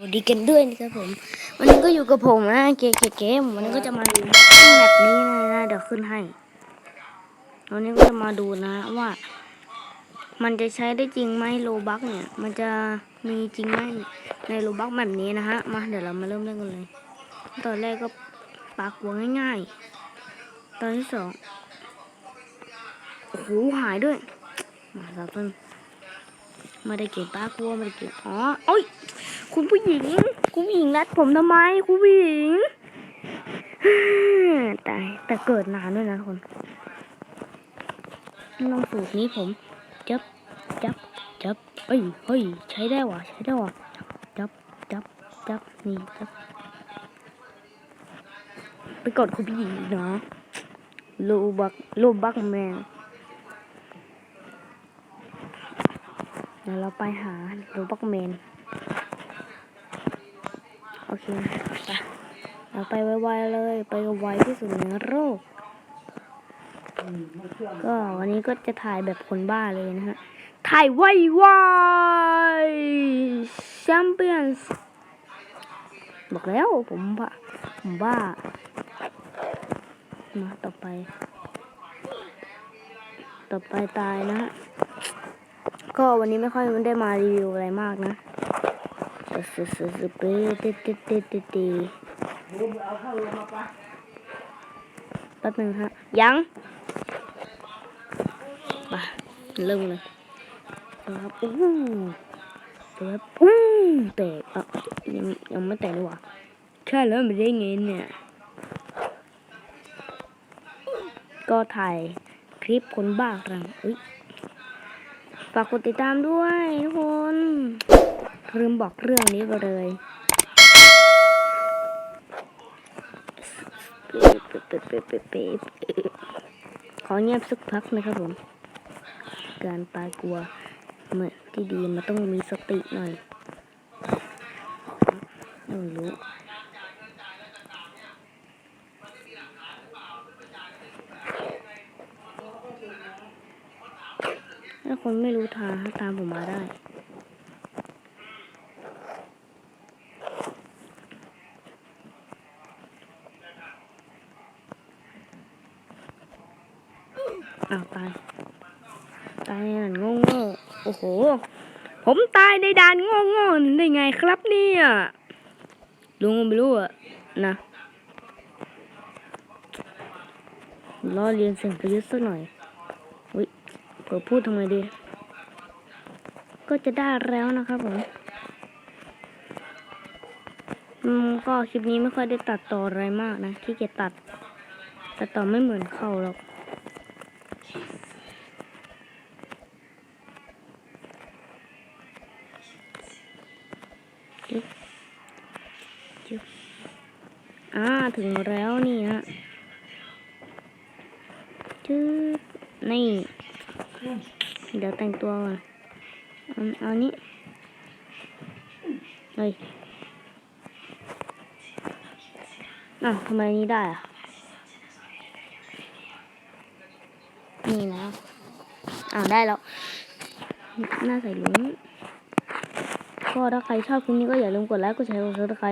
สวัสดีกันด้วยนะครับผม วันนี้ก็อยู่กับผมนะเกเกเกมวันนี้ก็จะมาดูแบบนี้นะเดี๋ยวขึ้นให้วันนี้ก็จะมาดูนะว่า มันจะใช้ได้จริงไหมโลบักเนี่ย มันจะมีจริงไหมในโลบักแบบนี้นะฮะมาเดี๋ยวเรามาเริ่มเล่นกันเลย ตอนแรกก็ปากหัวง่ายๆ ตอนที่สองโอ้โหหายด้วยมาสับต้น ไม่ได้เก็บป้ากลัวไม่ได้เก็บอ๋อโอ้ยคุณผู้หญิง คุณผู้หญิงรัดผมทำไม คุณผู้หญิงตายแต่เกิดนานด้วยนะคนน้องสูตรนี้ผมจับจับจับเอ้ยเฮ้ยใช้ได้วะใช้ได้วะจับจับจับนี่จับไปกดคุณผู้หญิงเนาะลูบักลูบักแมน ดี๋ยวเราไปหาลูบักแมน โอเคไปเราไปไวๆเลย ไปไวที่สุดในโลกก็วันนี้ก็จะถ่ายแบบคนบ้าเลยนะฮะ ถ่ายไวไวแชมเปี้ยนส์บอกแล้วผมบ้าผมบ้า มาต่อไป ต่อไปตายนะฮะ ก็วันนี้ไม่ค่อยได้มารีวิวอะไรมากนะสสสสเปเตเตเตเตเตแป๊บนึงฮะ ยังไปเริ่มเลยครับอู้แบบอู้แตกอะยังยังไม่แตกดีกว่าแค่เริ่มไปได้ไงเนี่ย ก็ถ่ายคลิปคนบ้ารังอุ้ย ฝากกดติดตามด้วยทุกคนลืมบอกเรื่องนี้ไปเลยขอเงียบสักพักนะครับผม การปลายกลัวเมื่อที่ดีมันต้องมีสติหน่อยไม่รู้ ถ้าคนไม่รู้ทางให้ตามผมมาได้ อ้าว ตาย ตายในด่านโง่โง่โอ้โห ผมตายในด่านโง่โง่ได้ไงครับเนี่ยลุงไม่รู้อะนะล้อเลียนเสียงประยุทธ์สักหน่อย เผื่อพูดทำไมดี ก็จะได้แล้วนะครับผมอืมก็คลิปนี้ไม่ค่อยได้ตัดต่ออะไรมากนะที่เกียจตัดตัดต่อไม่เหมือนเขาหรอกจึ๊บจึ๊บอ่าถึงแล้วนี่ฮะจึ๊บนี่ เดี๋ยวแต่งตัวก่อนเอานี้เฮ้ยอ้าวทำไมนี้ได้อะนี่นะอ้าได้แล้ว หน้าใส่ลุงก็ถ้าใครชอบคลิปนี้ก็อย่าลืมกดไลค์ กดแชร์ กดซับสไคร